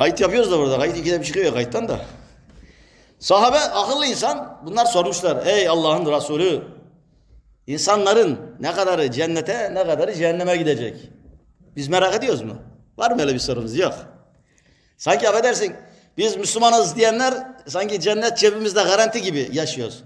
Kayıt yapıyoruz da burada. Kayıt ikide bir çıkıyor kayıttan da. Sahabe akıllı insan. Bunlar sormuşlar. Ey Allah'ın Resulü. İnsanların ne kadarı cennete ne kadarı cehenneme gidecek. Biz merak ediyoruz mu? Var mı öyle bir sorumuz? Yok. Sanki affedersin biz Müslümanız diyenler sanki cennet cebimizde garanti gibi yaşıyoruz.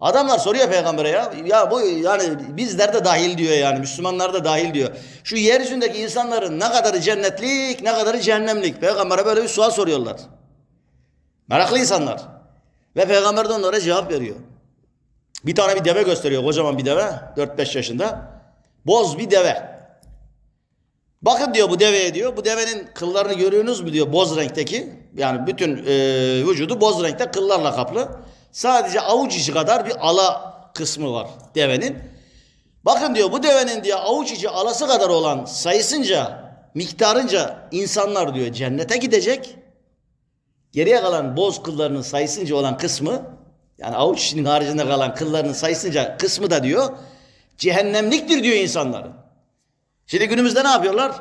Adamlar soruyor peygambere ya. Ya bu yani bizler de dahil diyor yani. Müslümanlar da dahil diyor. Şu yeryüzündeki insanların ne kadarı cennetlik ne kadarı cehennemlik. Peygambere böyle bir sual soruyorlar. Meraklı insanlar. Ve peygamber de onlara cevap veriyor. Bir tane bir deve gösteriyor. Kocaman bir deve. 4-5 yaşında. Boz bir deve. Bakın diyor bu deveye diyor. Bu devenin kıllarını görüyorsunuz mu diyor boz renkteki. Yani bütün e, vücudu boz renkte kıllarla kaplı. Sadece avuç içi kadar bir ala kısmı var devenin. Bakın diyor bu devenin diyor avuç içi alası kadar olan sayısınca miktarınca insanlar diyor cennete gidecek. Geriye kalan boz kıllarının sayısınca olan kısmı yani avuç içinin haricinde kalan kıllarının sayısınca kısmı da diyor cehennemliktir diyor insanların. Şimdi günümüzde ne yapıyorlar?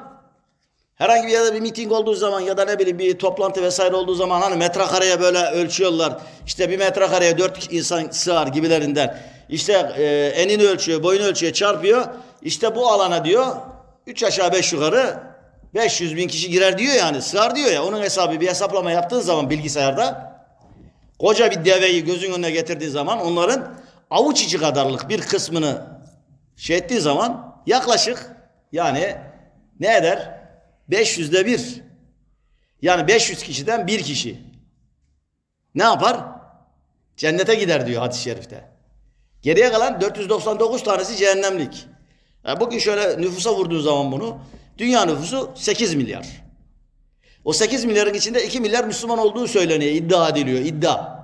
Herhangi bir yerde bir miting olduğu zaman ya da ne bileyim bir toplantı vesaire olduğu zaman hani metrekareye böyle ölçüyorlar. İşte bir metrekareye dört insan sığar gibilerinden. İşte e, enini ölçüyor, boyunu ölçüyor, çarpıyor. İşte bu alana diyor üç aşağı beş yukarı 500 bin kişi girer diyor yani sığar diyor ya. Onun hesabı bir hesaplama yaptığın zaman bilgisayarda koca bir deveyi gözün önüne getirdiği zaman onların avuç içi kadarlık bir kısmını şey ettiği zaman yaklaşık yani ne eder? 500'de bir. Yani 500 kişiden bir kişi. Ne yapar? Cennete gider diyor hadis-i şerifte. Geriye kalan 499 tanesi cehennemlik. E bugün şöyle nüfusa vurduğu zaman bunu dünya nüfusu 8 milyar. O 8 milyarın içinde 2 milyar Müslüman olduğu söyleniyor, iddia ediliyor, iddia.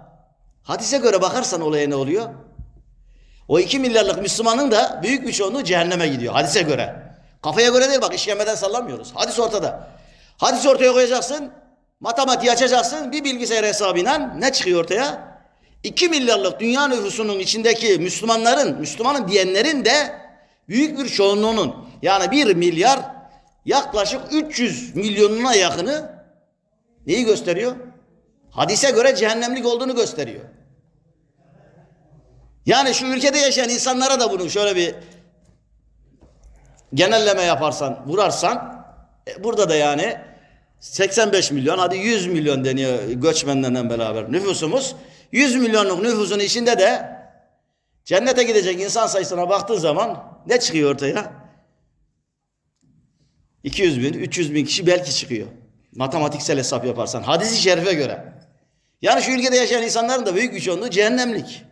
Hadise göre bakarsan olaya ne oluyor? O 2 milyarlık Müslümanın da büyük bir çoğunluğu cehenneme gidiyor hadise göre. Kafaya göre değil bak işkembeden sallamıyoruz. Hadis ortada. Hadis ortaya koyacaksın. Matematiği açacaksın. Bir bilgisayar hesabıyla ne çıkıyor ortaya? 2 milyarlık dünya nüfusunun içindeki Müslümanların, Müslümanın diyenlerin de büyük bir çoğunluğunun yani 1 milyar yaklaşık 300 milyonuna yakını neyi gösteriyor? Hadise göre cehennemlik olduğunu gösteriyor. Yani şu ülkede yaşayan insanlara da bunu şöyle bir genelleme yaparsan, vurarsan e, burada da yani 85 milyon hadi 100 milyon deniyor göçmenlerle beraber nüfusumuz. 100 milyonluk nüfusun içinde de cennete gidecek insan sayısına baktığın zaman ne çıkıyor ortaya? 200 bin, 300 bin kişi belki çıkıyor. Matematiksel hesap yaparsan. Hadis-i şerife göre. Yani şu ülkede yaşayan insanların da büyük bir çoğunluğu cehennemlik.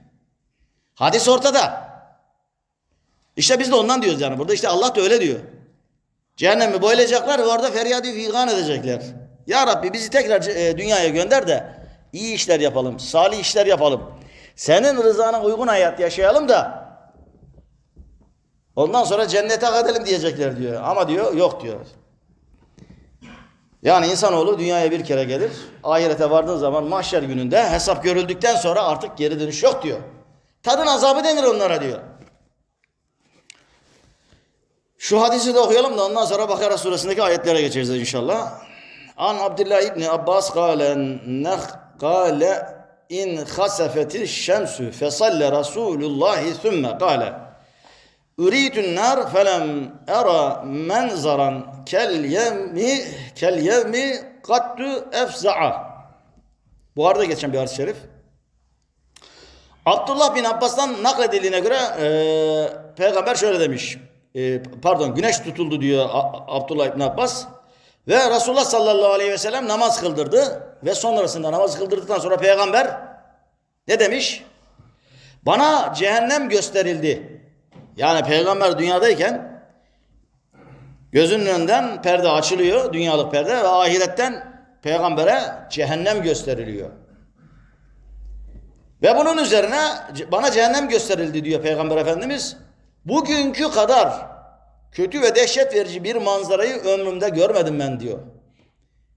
Hadis ortada. İşte biz de ondan diyoruz yani. Burada işte Allah da öyle diyor. Cehennemi boylayacaklar ve orada feryadı figan edecekler. Ya Rabbi bizi tekrar e, dünyaya gönder de iyi işler yapalım, salih işler yapalım. Senin rızana uygun hayat yaşayalım da ondan sonra cennete gidelim diyecekler diyor. Ama diyor yok diyor. Yani insanoğlu dünyaya bir kere gelir. Ahirete vardığın zaman mahşer gününde hesap görüldükten sonra artık geri dönüş yok diyor. Tadın azabı denir onlara diyor. Şu hadisi de okuyalım da ondan sonra Bakara suresindeki ayetlere geçeceğiz inşallah. An Abdullah İbni Abbas kâle neh kâle in hasefeti şemsü fesalle Resulullah thumme kâle Üritün nar felem era menzaran kel yevmi kel yevmi kattu efza'a. Bu arada geçen bir hadis-i şerif. Abdullah bin Abbas'tan nakledildiğine göre e, peygamber şöyle demiş. E, pardon güneş tutuldu diyor Abdullah bin Abbas. Ve Resulullah sallallahu aleyhi ve sellem namaz kıldırdı. Ve sonrasında namaz kıldırdıktan sonra peygamber ne demiş? Bana cehennem gösterildi. Yani peygamber dünyadayken gözünün önünden perde açılıyor, dünyalık perde ve ahiretten peygambere cehennem gösteriliyor. Ve bunun üzerine bana cehennem gösterildi diyor Peygamber Efendimiz. Bugünkü kadar kötü ve dehşet verici bir manzarayı ömrümde görmedim ben diyor.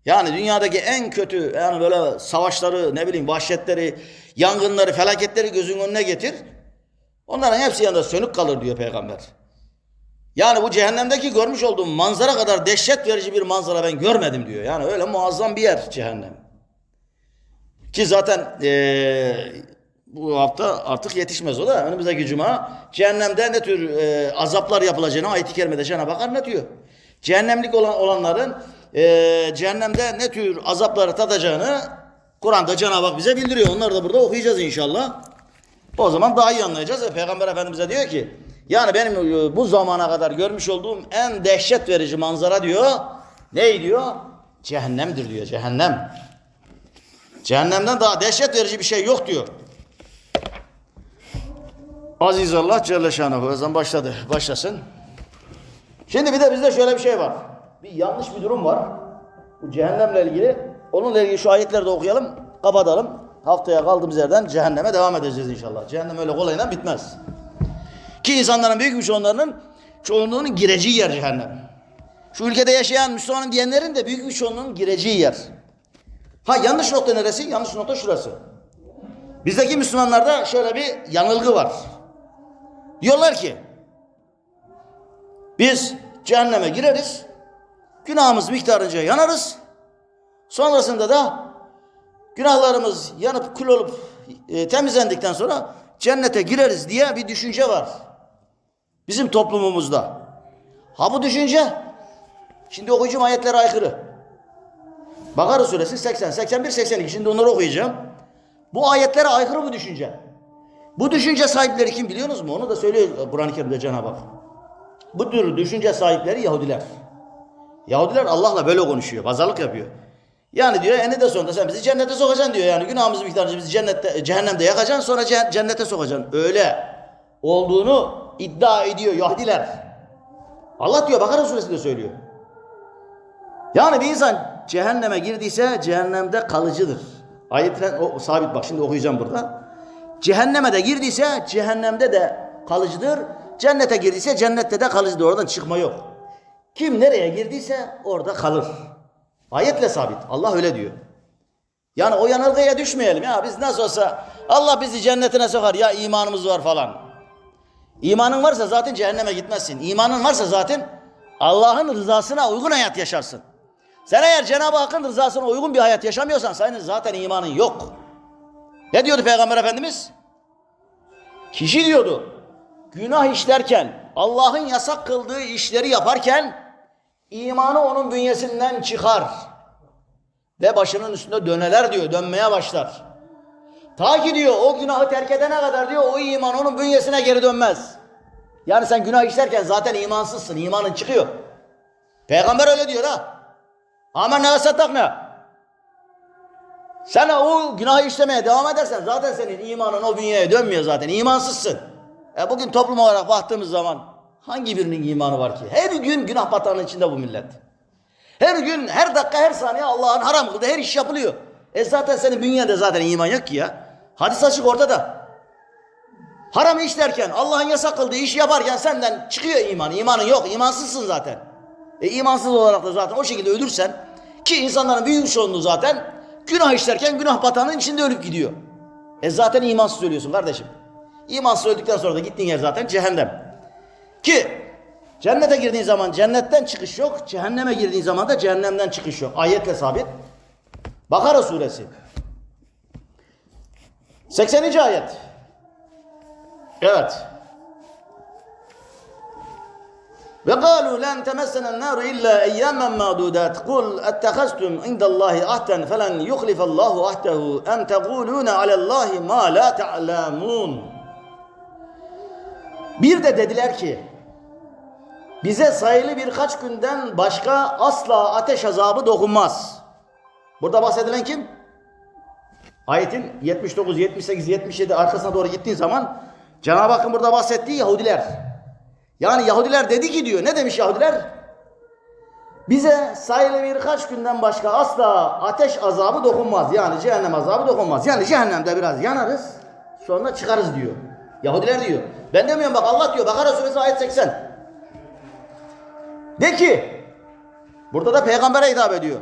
Yani dünyadaki en kötü yani böyle savaşları ne bileyim vahşetleri, yangınları, felaketleri gözün önüne getir. Onların hepsi yanında sönük kalır diyor peygamber. Yani bu cehennemdeki görmüş olduğum manzara kadar dehşet verici bir manzara ben görmedim diyor. Yani öyle muazzam bir yer cehennem. Ki zaten eee, bu hafta artık yetişmez o da. Önümüzdeki cuma cehennemde ne tür eee, azaplar yapılacağını ayet-i kerimede Cenab-ı Hak anlatıyor. Cehennemlik olan olanların eee, cehennemde ne tür azapları tadacağını Kur'an'da Cenab-ı Hak bize bildiriyor. Onları da burada okuyacağız inşallah. O zaman daha iyi anlayacağız. Ve Peygamber Efendimiz'e diyor ki yani benim e, bu zamana kadar görmüş olduğum en dehşet verici manzara diyor. Ne diyor? Cehennemdir diyor. Cehennem. Cehennemden daha dehşet verici bir şey yok diyor. Aziz Allah Celle Şanuhu. Ezan başladı. Başlasın. Şimdi bir de bizde şöyle bir şey var. Bir yanlış bir durum var. Bu cehennemle ilgili. Onunla ilgili şu ayetleri de okuyalım. Kapatalım. Haftaya kaldığımız yerden cehenneme devam edeceğiz inşallah. Cehennem öyle kolayla bitmez. Ki insanların büyük bir çoğunluğunun, çoğunluğunun gireceği yer cehennem. Şu ülkede yaşayan Müslümanım diyenlerin de büyük bir çoğunluğunun gireceği yer. Ha yanlış nokta neresi? Yanlış nokta şurası. Bizdeki Müslümanlarda şöyle bir yanılgı var. Diyorlar ki biz cehenneme gireriz, günahımız miktarınca yanarız, sonrasında da günahlarımız yanıp kül olup e, temizlendikten sonra cennete gireriz diye bir düşünce var. Bizim toplumumuzda. Ha bu düşünce şimdi okuyacağım ayetlere aykırı. Bakara suresi 80, 81, 82 şimdi onları okuyacağım. Bu ayetlere aykırı bu düşünce. Bu düşünce sahipleri kim biliyorsunuz mu? Onu da söylüyor Kur'an-ı Kerim'de Cenab-ı Hak. Bu tür düşünce sahipleri Yahudiler. Yahudiler Allah'la böyle konuşuyor, pazarlık yapıyor. Yani diyor eninde sonunda sen bizi cennete sokacaksın diyor. Yani günahımız miktarınca bizi cennette, cehennemde yakacaksın sonra ce- cennete sokacaksın. Öyle olduğunu iddia ediyor Yahudiler. Allah diyor Bakara suresinde söylüyor. Yani bir insan cehenneme girdiyse cehennemde kalıcıdır. Ayetten o sabit bak şimdi okuyacağım burada. Cehenneme de girdiyse cehennemde de kalıcıdır. Cennete girdiyse cennette de kalıcıdır. Oradan çıkma yok. Kim nereye girdiyse orada kalır. Ayetle sabit. Allah öyle diyor. Yani o yanılgıya düşmeyelim ya. Biz nasıl olsa Allah bizi cennetine sokar ya imanımız var falan. İmanın varsa zaten cehenneme gitmezsin. İmanın varsa zaten Allah'ın rızasına uygun hayat yaşarsın. Sen eğer Cenab-ı Hakk'ın rızasına uygun bir hayat yaşamıyorsan senin zaten imanın yok. Ne diyordu Peygamber Efendimiz? Kişi diyordu günah işlerken Allah'ın yasak kıldığı işleri yaparken imanı onun bünyesinden çıkar ve başının üstünde döneler diyor dönmeye başlar. Ta ki diyor o günahı terk edene kadar diyor o iman onun bünyesine geri dönmez. Yani sen günah işlerken zaten imansızsın imanın çıkıyor. Peygamber öyle diyor ha. Amen ne ne? Sen o günahı işlemeye devam edersen zaten senin imanın o bünyeye dönmüyor zaten. İmansızsın. E bugün toplum olarak baktığımız zaman hangi birinin imanı var ki? Her gün günah batağının içinde bu millet. Her gün, her dakika, her saniye Allah'ın haram kıldığı her iş yapılıyor. E zaten senin bünyende zaten iman yok ki ya. Hadis açık ortada. Haram işlerken, Allah'ın yasak kıldığı işi yaparken senden çıkıyor iman. İmanın yok, imansızsın zaten. E imansız olarak da zaten o şekilde ölürsen ki insanların büyük çoğunluğu zaten günah işlerken günah batağının içinde ölüp gidiyor. E zaten imansız ölüyorsun kardeşim. İmansız öldükten sonra da gittiğin yer zaten cehennem. Ki cennete girdiğin zaman cennetten çıkış yok, cehenneme girdiğin zaman da cehennemden çıkış yok. Ayetle sabit. Bakara suresi. 80. ayet. Evet. Ve قالوا لن تمسنا النار إلا أياما معدودات قل اتخذتم عند الله عهدا فلن يخلف الله عهده أم تقولون على الله ما لا تعلمون Bir de dediler ki bize sayılı birkaç günden başka asla ateş azabı dokunmaz. Burada bahsedilen kim? Ayetin 79, 78, 77 arkasına doğru gittiğin zaman Cenab-ı Hakk'ın burada bahsettiği Yahudiler. Yani Yahudiler dedi ki diyor. Ne demiş Yahudiler? Bize sayılı birkaç günden başka asla ateş azabı dokunmaz. Yani cehennem azabı dokunmaz. Yani cehennemde biraz yanarız. Sonra çıkarız diyor. Yahudiler diyor. Ben demiyorum bak Allah diyor. Bakara suresi ayet 80. De ki burada da peygambere hitap ediyor.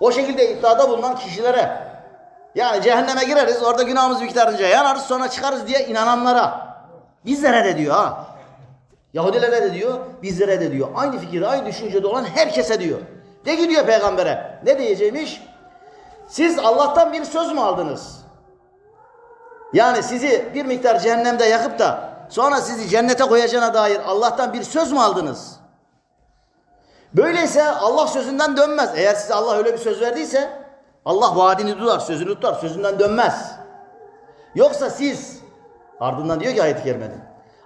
O şekilde iddiada bulunan kişilere yani cehenneme gireriz orada günahımız miktarınca yanarız sonra çıkarız diye inananlara bizlere de diyor ha. Yahudilere de diyor, bizlere de diyor. Aynı fikirde, aynı düşüncede olan herkese diyor. De ki diyor peygambere. Ne diyeceğimiş? Siz Allah'tan bir söz mü aldınız? Yani sizi bir miktar cehennemde yakıp da sonra sizi cennete koyacağına dair Allah'tan bir söz mü aldınız? Böyleyse Allah sözünden dönmez. Eğer size Allah öyle bir söz verdiyse Allah vaadini tutar, sözünü tutar, sözünden dönmez. Yoksa siz ardından diyor ki ayet-i kerimede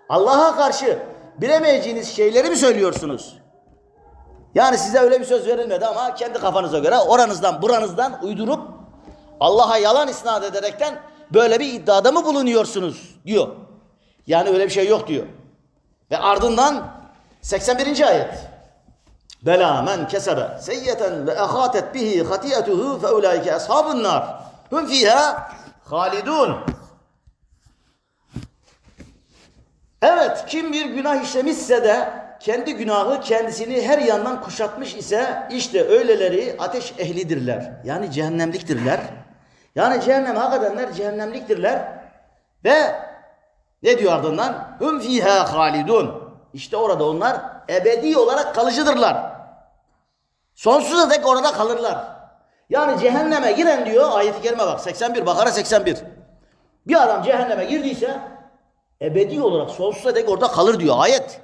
Allah'a karşı bilemeyeceğiniz şeyleri mi söylüyorsunuz? Yani size öyle bir söz verilmedi ama kendi kafanıza göre oranızdan buranızdan uydurup Allah'a yalan isnat ederekten böyle bir iddiada mı bulunuyorsunuz diyor. Yani öyle bir şey yok diyor. Ve ardından 81. ayet. Bela men kesebe seyyeten ve ehatet bihi hatiyetuhu fe ulaike ashabun nar. Hum fiha halidun. Evet kim bir günah işlemişse de kendi günahı kendisini her yandan kuşatmış ise işte öyleleri ateş ehlidirler. Yani cehennemliktirler. Yani cehennem hak edenler cehennemliktirler. Ve ne diyor ardından? Hum fiha halidun. İşte orada onlar ebedi olarak kalıcıdırlar. Sonsuza dek orada kalırlar. Yani cehenneme giren diyor ayet-i kerime bak 81 Bakara 81. Bir adam cehenneme girdiyse ebedi olarak sonsuza dek orada kalır diyor ayet.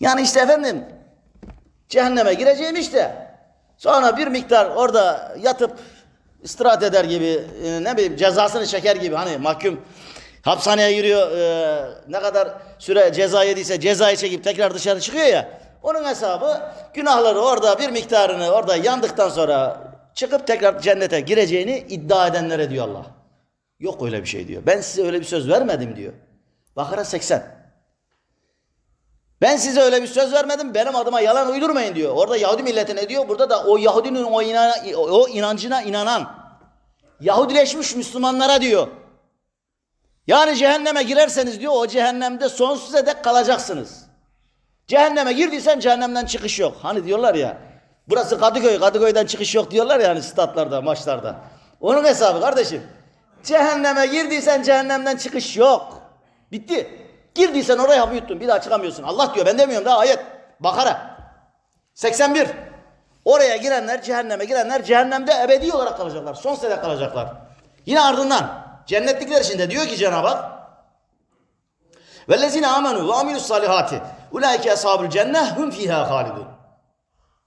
Yani işte efendim cehenneme gireceğim işte. Sonra bir miktar orada yatıp istirahat eder gibi e, ne bileyim cezasını çeker gibi hani mahkum hapishaneye giriyor e, ne kadar süre ceza yediyse cezayı çekip tekrar dışarı çıkıyor ya onun hesabı günahları orada bir miktarını orada yandıktan sonra çıkıp tekrar cennete gireceğini iddia edenlere diyor Allah. Yok öyle bir şey diyor. Ben size öyle bir söz vermedim diyor. Bakara 80. Ben size öyle bir söz vermedim. Benim adıma yalan uydurmayın diyor. Orada Yahudi milletine diyor. Burada da o Yahudinin o, inan, o inancına inanan Yahudileşmiş Müslümanlara diyor. Yani cehenneme girerseniz diyor o cehennemde sonsuza dek kalacaksınız. Cehenneme girdiysen cehennemden çıkış yok. Hani diyorlar ya burası Kadıköy, Kadıköy'den çıkış yok diyorlar ya hani statlarda, maçlarda. Onun hesabı kardeşim. Cehenneme girdiysen cehennemden çıkış yok. Bitti. Girdiysen oraya hapı yuttun. Bir daha çıkamıyorsun. Allah diyor ben demiyorum daha ayet. Bakara. 81. Oraya girenler cehenneme girenler cehennemde ebedi olarak kalacaklar. Son sene kalacaklar. Yine ardından cennetlikler içinde diyor ki Cenab-ı Hak Vellezine amenu ve amilus salihati ulaike ashabul cenneh hum fiha halidun.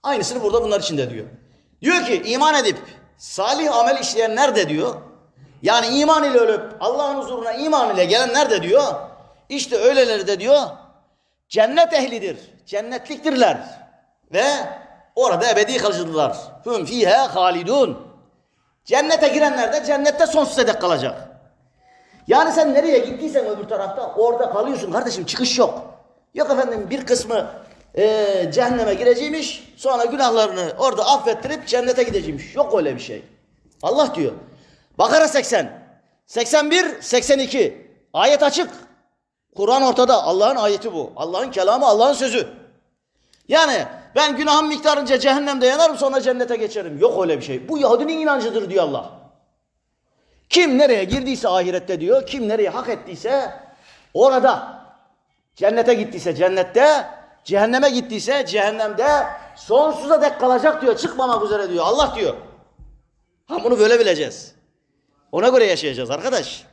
Aynısını burada bunlar içinde diyor. Diyor ki iman edip salih amel işleyenler de diyor. Yani iman ile ölüp Allah'ın huzuruna iman ile gelenler de diyor. İşte öyleleri de diyor. Cennet ehlidir. Cennetliktirler. Ve orada ebedi kalıcıdırlar. Hum fiha halidun. Cennete girenler de cennette sonsuza dek kalacak. Yani sen nereye gittiysen öbür tarafta orada kalıyorsun kardeşim çıkış yok. Yok efendim bir kısmı eee, cehenneme gireceğimiş sonra günahlarını orada affettirip cennete gideceğimiş. Yok öyle bir şey. Allah diyor. Bakara 80, 81, 82. Ayet açık. Kur'an ortada. Allah'ın ayeti bu. Allah'ın kelamı, Allah'ın sözü. Yani ben günahım miktarınca cehennemde yanarım sonra cennete geçerim. Yok öyle bir şey. Bu Yahudinin inancıdır diyor Allah. Kim nereye girdiyse ahirette diyor, kim nereye hak ettiyse orada. Cennete gittiyse cennette, cehenneme gittiyse cehennemde sonsuza dek kalacak diyor. Çıkmamak üzere diyor. Allah diyor. Ha bunu böyle bileceğiz. Ona göre yaşayacağız arkadaş.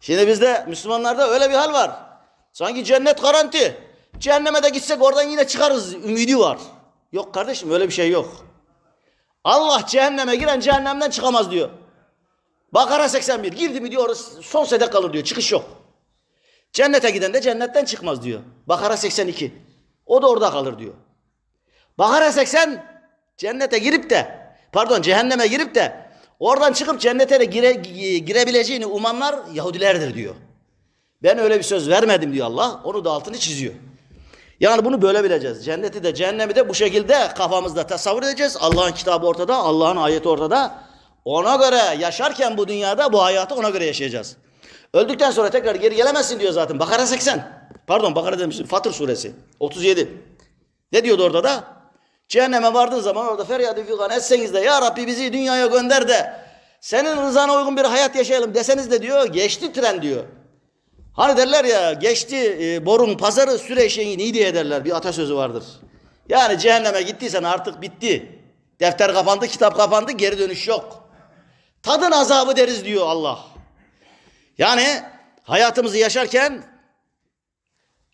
Şimdi bizde Müslümanlarda öyle bir hal var. Sanki cennet garanti. Cehenneme de gitsek oradan yine çıkarız ümidi var. Yok kardeşim öyle bir şey yok. Allah cehenneme giren cehennemden çıkamaz diyor. Bakara 81 girdi mi diyor son sede kalır diyor. Çıkış yok. Cennete giden de cennetten çıkmaz diyor. Bakara 82. O da orada kalır diyor. Bakara 80 cennete girip de pardon cehenneme girip de oradan çıkıp cennete de gire, girebileceğini umanlar Yahudilerdir diyor. Ben öyle bir söz vermedim diyor Allah. Onu da altını çiziyor. Yani bunu böyle bileceğiz. Cenneti de cehennemi de bu şekilde kafamızda tasavvur edeceğiz. Allah'ın kitabı ortada, Allah'ın ayeti ortada. Ona göre yaşarken bu dünyada bu hayatı ona göre yaşayacağız. Öldükten sonra tekrar geri gelemezsin diyor zaten. Bakara 80. Pardon Bakara demiştim. Fatır suresi 37. Ne diyordu orada da? Cehenneme vardığın zaman orada feryadı figan etseniz de ya Rabbi bizi dünyaya gönder de senin rızana uygun bir hayat yaşayalım deseniz de diyor geçti tren diyor. Hani derler ya geçti e, borun pazarı süre eşeğin iyi diye derler. Bir atasözü vardır. Yani cehenneme gittiysen artık bitti. Defter kapandı, kitap kapandı, geri dönüş yok. Tadın azabı deriz diyor Allah. Yani hayatımızı yaşarken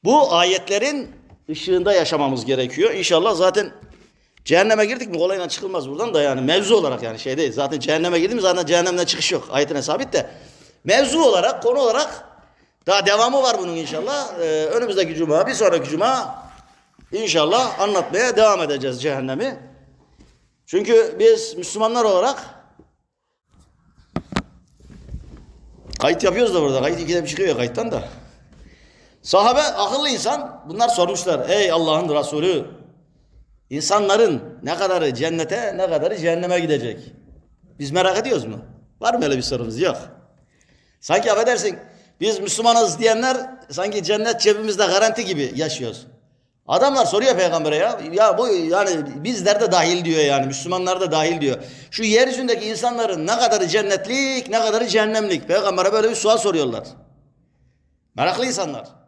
bu ayetlerin ışığında yaşamamız gerekiyor. İnşallah zaten cehenneme girdik mi kolayla çıkılmaz buradan da yani mevzu olarak yani şey değil. Zaten cehenneme girdim zaten cehennemden çıkış yok. Ayetine sabit de. Mevzu olarak, konu olarak daha devamı var bunun inşallah. Ee, önümüzdeki cuma, bir sonraki cuma inşallah anlatmaya devam edeceğiz cehennemi. Çünkü biz Müslümanlar olarak kayıt yapıyoruz da burada. Kayıt ikide bir çıkıyor ya kayıttan da. Sahabe akıllı insan bunlar sormuşlar. Ey Allah'ın Resulü insanların ne kadarı cennete ne kadarı cehenneme gidecek? Biz merak ediyoruz mu? Var mı öyle bir sorumuz? Yok. Sanki affedersin biz Müslümanız diyenler sanki cennet cebimizde garanti gibi yaşıyoruz. Adamlar soruyor peygambere ya. Ya bu yani bizler de dahil diyor yani. Müslümanlar da dahil diyor. Şu yeryüzündeki insanların ne kadarı cennetlik ne kadarı cehennemlik. Peygambere böyle bir sual soruyorlar. Meraklı insanlar.